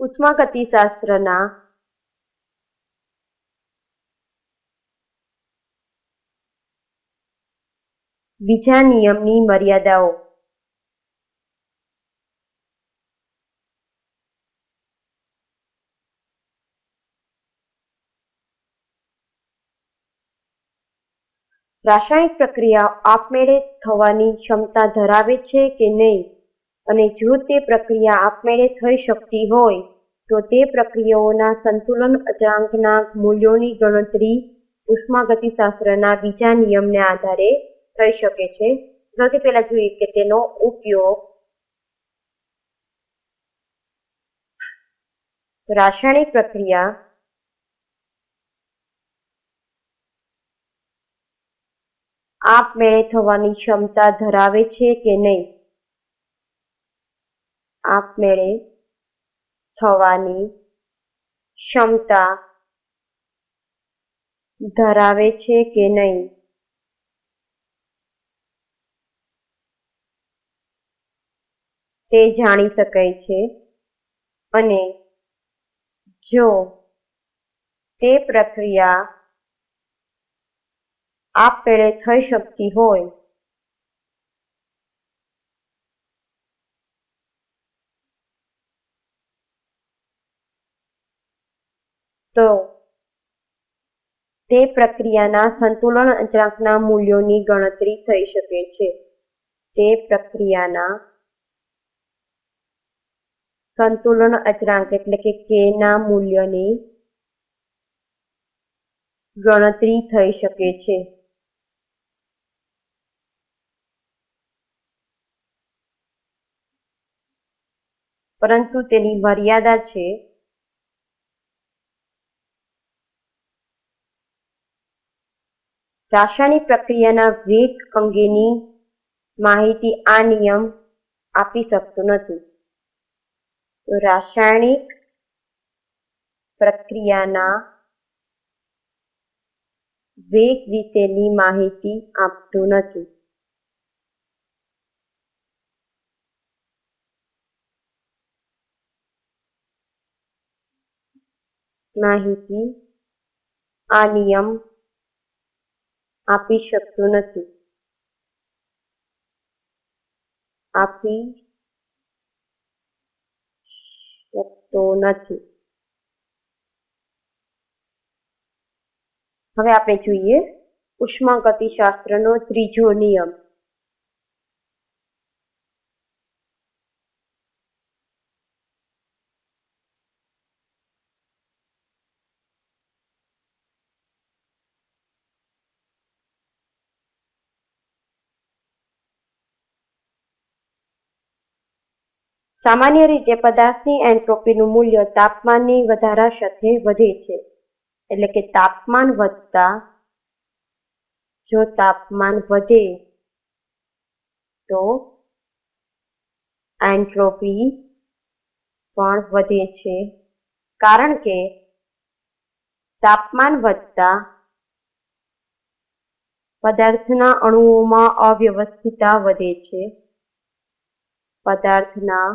ઉષ્માગતિશાસ્ત્રના બીજા નિયમની મર્યાદાઓ. રાસાયણિક પ્રક્રિયા આપમેળે થવાની ક્ષમતા ધરાવે છે કે નહીં? અને જો તે પ્રક્રિયા આપમેળે થઈ શકતી હોય, તો તે પ્રક્રિયાઓના સંતુલન અચળાંકના મૂલ્યોની ગણતરી ઉષ્માગતિશાસ્ત્રના બીજા નિયમને આધારે થઈ શકે છે. સૌથી પહેલા જોઈએ કે તેનો ઉપયોગ રાસાયણિક પ્રક્રિયા આપમેળે થવાની ક્ષમતા ધરાવે છે કે નહીં? આપમેળે થવાની ક્ષમતા ધરાવે છે કે નહીં? તે જાણી શકાય છે અને જો તે પ્રક્રિયા આપમેળે થઈ શકતી હોય તો તે પ્રક્રિયાના સંતુલન અચળાંકના મૂલ્યોની ગણતરી થઈ શકે છે. તે પ્રક્રિયાના સંતુલન અચળાંક એટલે કે કે ના મૂલ્યની ગણતરી થઈ શકે છે. પરંતુ તેની મર્યાદા છે રાસાયણિક પ્રક્રિયાના વેગ અંગેની માહિતી આ નિયમ આપી શકતો નથી. તો રાસાયણિક પ્રક્રિયાના વેગ વિશેની માહિતી આપતું નથી. માહિતી આ નિયમ આપી શકતું નથી. આપી શકતો નથી. હવે આપણે જોઈએ ઉષ્માગતિશાસ્ત્રનો ત્રીજો નિયમ. સામાન્ય રીતે પદાર્થની એન્ટ્રોપીનું મૂલ્ય તાપમાનની વધારા સાથે વધે છે. એટલે કે તાપમાન વધતા જો તાપમાન વધે તો એન્ટ્રોપી પણ વધે છે. કારણ કે તાપમાન વધતા પદાર્થના અણુઓમાં અવ્યવસ્થિતતા વધે છે. પદાર્થના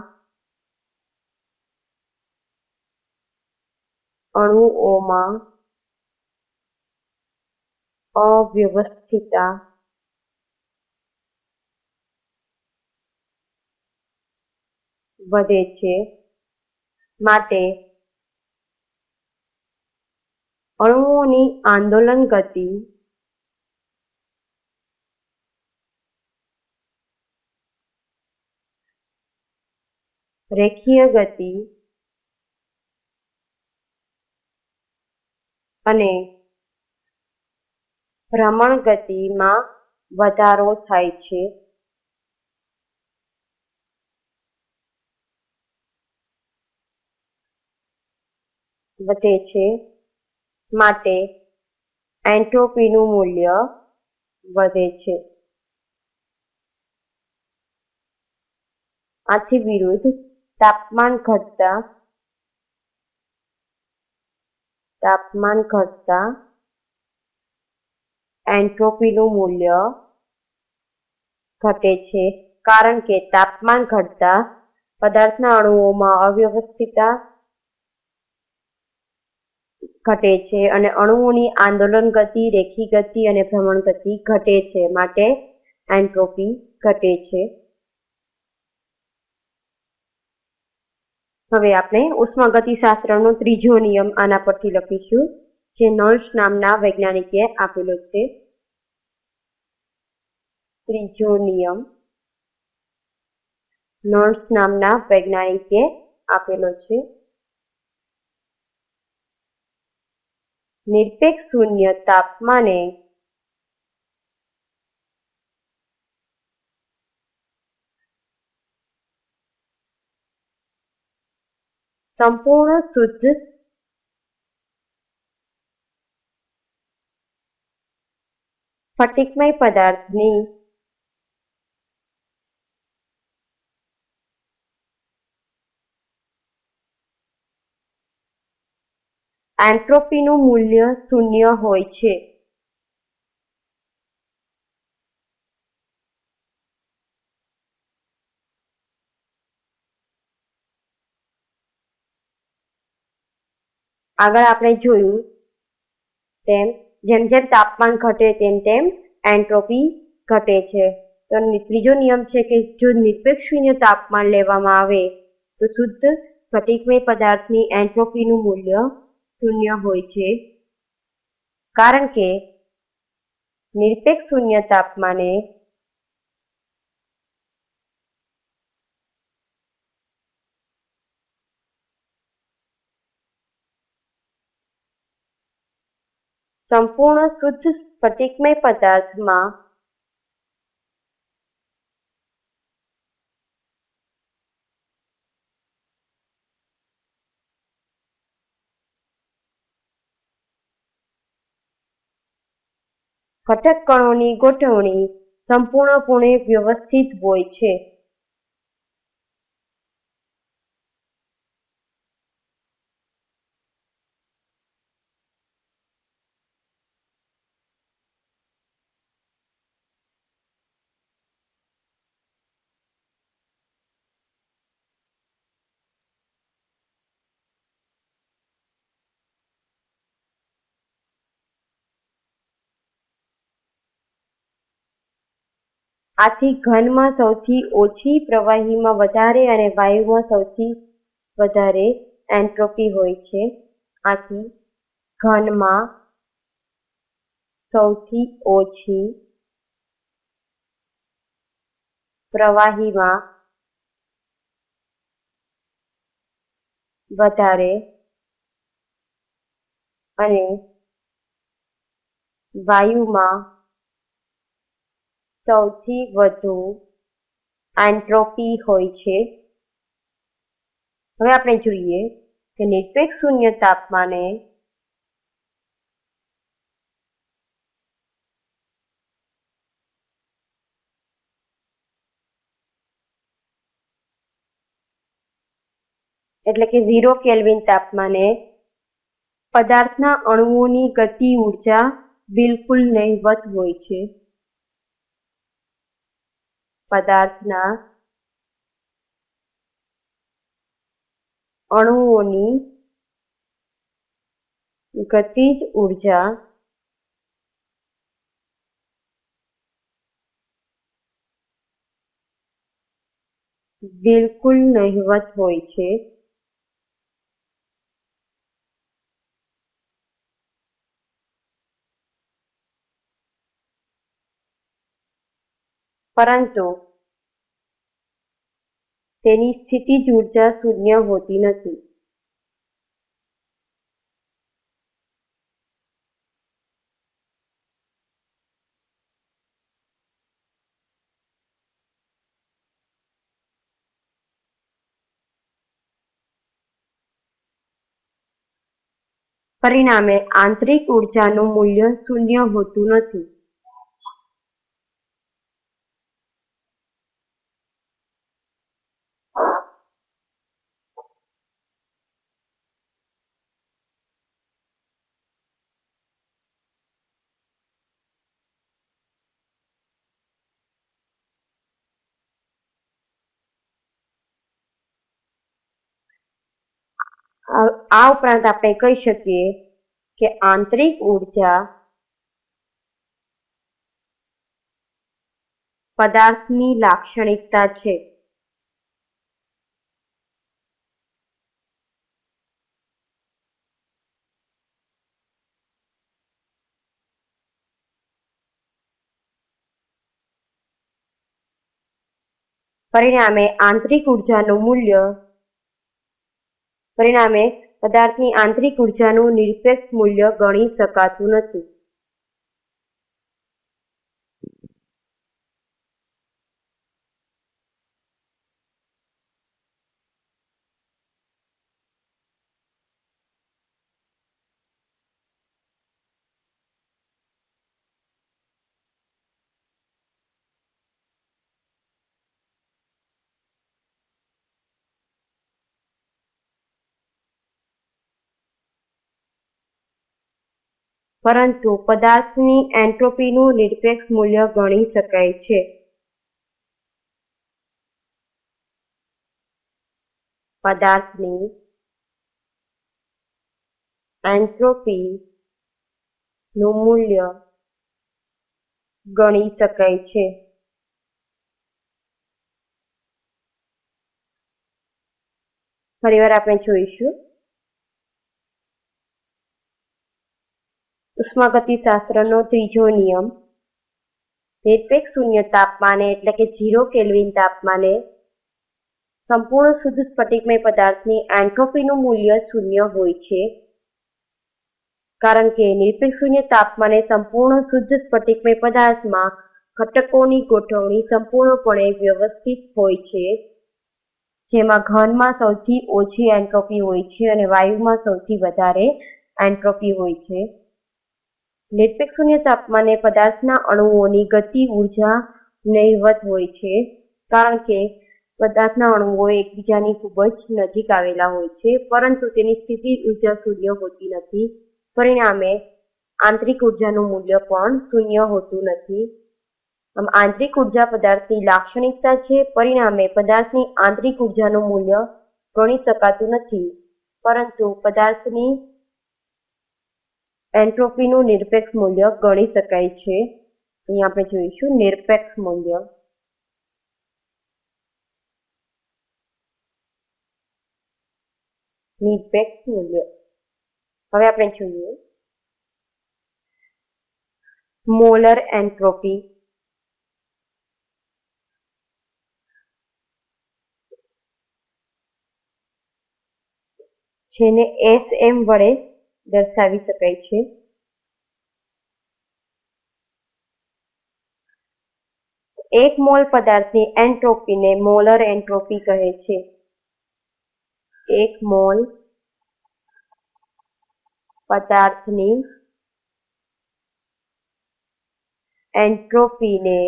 અણુઓમાં અવ્યવસ્થિતતા વધે છે માટે અણુઓની આંદોલન ગતિ રેખીય ગતિ અને ભ્રમણ ગતિમાં વધારો થાય છે. વધે છે માટે એન્ટ્રોપીનું મૂલ્ય વધે છે. આથી વિરુદ્ધ તાપમાન ઘટતા તાપમાન ઘટતા એન્ટ્રોપીનું મૂલ્ય ઘટે છે, કારણ કે તાપમાન ઘટતા પદાર્થના અણુઓમાં અવ્યવસ્થિતતા ઘટે છે અને અણુઓની આંદોલન ગતિ, રેખી ગતિ અને ભ્રમણ ગતિ ઘટે છે, માટે એન્ટ્રોપી ઘટે છે. હવે આપણે ઉષ્માગતિશાસ્ત્રનો ત્રીજો નિયમ આના પરથી લખીશું, જે નર્સ નામના વૈજ્ઞાનિકે આપેલો છે. ત્રીજો નિયમ નર્સ નામના વૈજ્ઞાનિકે આપેલો છે. નિરપેક્ષ શૂન્ય તાપમાને સંપૂર્ણ શુદ્ધ સ્ફટિકમય પદાર્થની એન્ટ્રોપીનું મૂલ્ય શૂન્ય હોય છે. આગળ આપણે જોયું તેમ જેમ જેમ તાપમાન ઘટે તેમ તેમ એન્ટ્રોપી ઘટે છે. તો ત્રીજો નિયમ છે કે જો નિરપેક્ષ શૂન્ય તાપમાન લેવામાં આવે, તો શુદ્ધ સ્ફટિકમય પદાર્થની એન્ટ્રોપીનું મૂલ્ય શૂન્ય હોય છે. કારણ કે નિરપેક્ષ શૂન્ય તાપમાને સંપૂર્ણ શુદ્ધ સ્ફટિકમય પદાર્થમાં ઘટક કણોની ગોઠવણી સંપૂર્ણપણે વ્યવસ્થિત હોય છે. આથી ઘનમાં સૌથી ઓછી પ્રવાહીમાં વધારે અને વાયુમાં સૌથી વધારે એન્ટ્રોપી હોય છે. આથી ઘનમાં સૌથી ઓછી પ્રવાહીમાં વધારે અને વાયુમાં સૌથી વધુ એન્ટ્રોપી હોય છે. હવે આપણે જોઈએ કે નિરપેક્ષ શૂન્ય તાપમાને એટલે કે ઝીરો કેલ્વિન તાપમાને પદાર્થના અણુઓની ગતિ ઊર્જા બિલકુલ નહીવત હોય છે. પદાર્થના અણુઓની ગતિજ ઊર્જા બિલકુલ નહિવત હોય છે. પરંતુ તેની સ્થિતિજ ઊર્જા શૂન્ય હોતી નથી. પરિણામે આંતરિક ઉર્જાનું મૂલ્ય શૂન્ય હોતું નથી આ આ ઉપરાંત આપણે કહી શકીએ કે આંતરિક ઊર્જા પદાર્થની લાક્ષણિકતા છે. પરિણામે આંતરિક ઉર્જાનું મૂલ્ય પરિણામે પદાર્થની આંતરિક ઉર્જાનું નિરપેક્ષ મૂલ્ય ગણી શકાતું નથી. પરંતુ પદાર્થની એન્ટ્રોપીનું નિરપેક્ષ મૂલ્ય ગણી શકાય છે. પદાર્થની એન્ટ્રોપી નું મૂલ્ય ગણી શકાય છે. ફરીવાર આપણે જોઈશું. ઉષ્માગતિશાસ્ત્રનો ત્રીજો નિયમ. નિરપેક્ષ શૂન્ય તાપમાને એટલે કે ઝીરો કેલ્વિન તાપમાને સંપૂર્ણ શુદ્ધ સ્ફટિકમય પદાર્થની એન્ટ્રોપીનું મૂલ્ય શૂન્ય હોય છે. કારણ કે નિરપેક્ષ શૂન્ય તાપમાને સંપૂર્ણ શુદ્ધ સ્ફટિકમય પદાર્થમાં ઘટકોની ગોઠવણી સંપૂર્ણપણે વ્યવસ્થિત હોય છે. જેમાં ઘનમાં સૌથી ઓછી એન્ટ્રોપી હોય છે અને વાયુમાં સૌથી વધારે એન્ટ્રોપી હોય છે. નિરપેક્ષ તાપમાને પદાર્થના અણુઓની ગતિ ઊર્જા નહિવત હોય છે, કારણ કે પદાર્થના અણુઓ એકબીજાની ખૂબ જ નજીક આવેલા હોય છે, પરંતુ તેની સ્થિતિ ઊર્જા શૂન્ય હોતી નથી. પરિણામે, આંતરિક ઉર્જાનું મૂલ્ય પણ શૂન્ય હોતું નથી. આમ, આંતરિક ઊર્જા પદાર્થની લાક્ષણિકતા છે, પરિણામે પદાર્થની આંતરિક ઉર્જાનું મૂલ્ય ગણી શકાતું નથી, પરંતુ પદાર્થની એન્ટ્રોપીનું નિરપેક્ષ મૂલ્ય ગણી શકાય છે. અહીં આપણે જોઈશું નિરપેક્ષ મૂલ્ય. નિરપેક્ષ મૂલ્ય. હવે આપણે જોઈએ. મોલર એન્ટ્રોપી જેને એસ એમ વડે દર્શાવી શકાય છે. એક મોલ પદાર્થની એન્ટ્રોપીને મોલર એન્ટ્રોપી કહે છે. એક મોલ પદાર્થની એન્ટ્રોપીને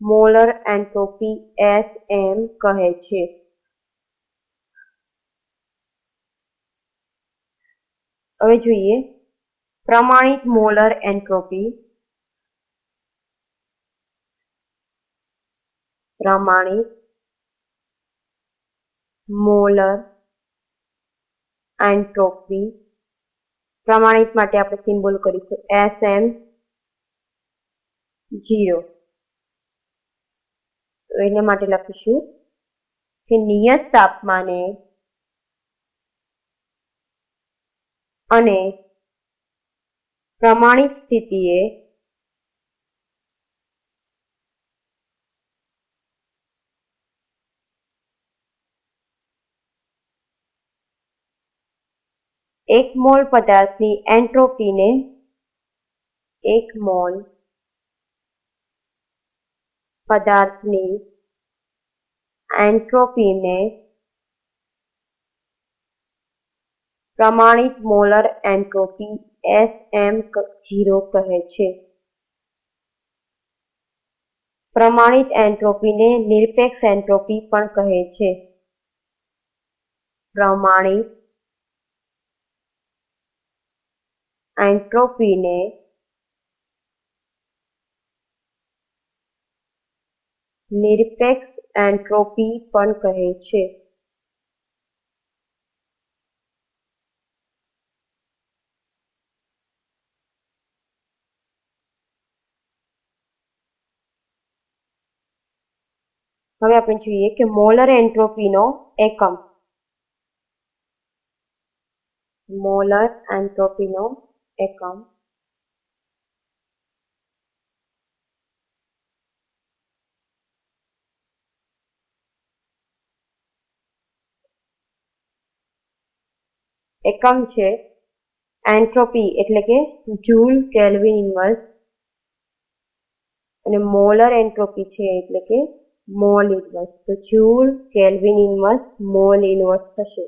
મોલર એન્ટ્રોપી એસ એમ કહે છે. હવે જોઈએ. પ્રમાણિત મોલર એન્ટ્રોપી. પ્રમાણિત મોલર એન્ટ્રોપી. પ્રમાણિત માટે આપણે સિમ્બોલ કરીશું. એસ એમ જીરો એના માટે લખીશું કે નિયત તાપમાને અને પ્રમાણિત સ્થિતિએ એક મોલ પદાર્થની એન્ટ્રોપીને એક મોલ પદાર્થની એન્ટ્રોપીને પ્રમાણિત molar entropy S M zero કહે છે. પ્રમાણિત એન્ટ્રોપીને નિરપેક્ષ એન્ટ્રોપી પણ કહે છે. પ્રમાણિત એન્ટ્રોપીને નિરપેક્ષ એન્ટ્રોપી પણ કહે છે. હવે આપણે જોઈએ કે મોલર એન્ટ્રોપીનો એકમ. મોલર એન્ટ્રોપીનો એકમ. એકમ છે એન્ટ્રોપી એટલે કે જૂલ કેલ્વિન ઇન્વર્સ. અને મોલર એન્ટ્રોપી છે એટલે કે મોલ ઇન્વર્સ તો joule kelvin inverse mole inverse થશે.